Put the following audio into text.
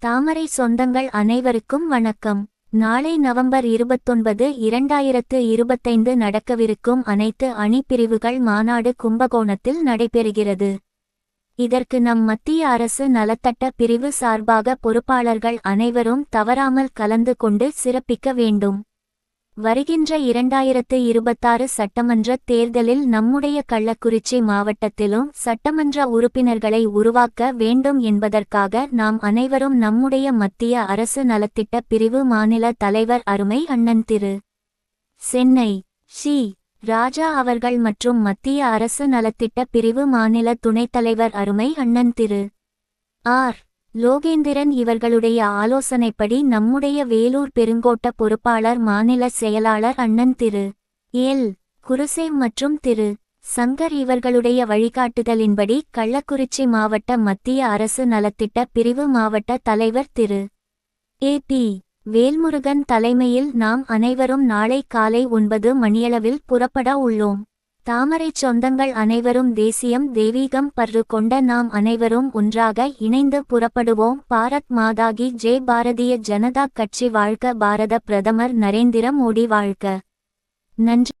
தாமரை சொந்தங்கள் அனைவருக்கும் வணக்கம். நாளை நவம்பர் இருபத்தொன்பது இரண்டாயிரத்து இருபத்தைந்து நடக்கவிருக்கும் அனைத்து அணிப்பிரிவுகள் மாநாடு கும்பகோணத்தில் நடைபெறுகிறது. இதற்கு நம் மத்திய அரசு நலத்தட்ட பிரிவு சார்பாக பொறுப்பாளர்கள் அனைவரும் தவறாமல் கலந்து கொண்டு சிறப்பிக்க வேண்டும். வருகின்ற இரண்டாயிரத்து இருபத்தாறு சட்டமன்ற தேர்தலில் நம்முடைய கள்ளக்குறிச்சி மாவட்டத்திலும் சட்டமன்ற உறுப்பினர்களை உருவாக்க வேண்டும் என்பதற்காக நாம் அனைவரும் நம்முடைய மத்திய அரசு நலத்திட்ட பிரிவு மாநில தலைவர் அருமை அண்ணன் திரு. சென்னை. ஷி ராஜா அவர்கள் மற்றும் மத்திய அரசு நலத்திட்ட பிரிவு மாநில துணைத் தலைவர் அருமை அண்ணன் திரு. ஆர். லோகேந்திரன் இவர்களுடைய ஆலோசனைப்படி நம்முடைய வேலூர் பெருங்கோட்ட பொறுப்பாளர் மாநில செயலாளர் அண்ணன் திரு. எல். குருசேவ் மற்றும் திரு. சங்கர் இவர்களுடைய வழிகாட்டுதலின்படி கள்ளக்குறிச்சி மாவட்ட மத்திய அரசு நலத்திட்ட பிரிவு மாவட்ட தலைவர் திரு. ஏ. பி. வேல்முருகன் தலைமையில் நாம் அனைவரும் நாளை காலை ஒன்பது மணியளவில் புறப்பட உள்ளோம். தாமரைச் சொந்தங்கள் அனைவரும் தேசியம் தெய்வீகம் பற்று கொண்ட நாம் அனைவரும் ஒன்றாக இணைந்து புறப்படுவோம். பாரத் மாதாகி ஜெய். பாரதிய ஜனதா கட்சி வாழ்க. பாரத பிரதமர் நரேந்திர மோடி வாழ்க. நன்றி.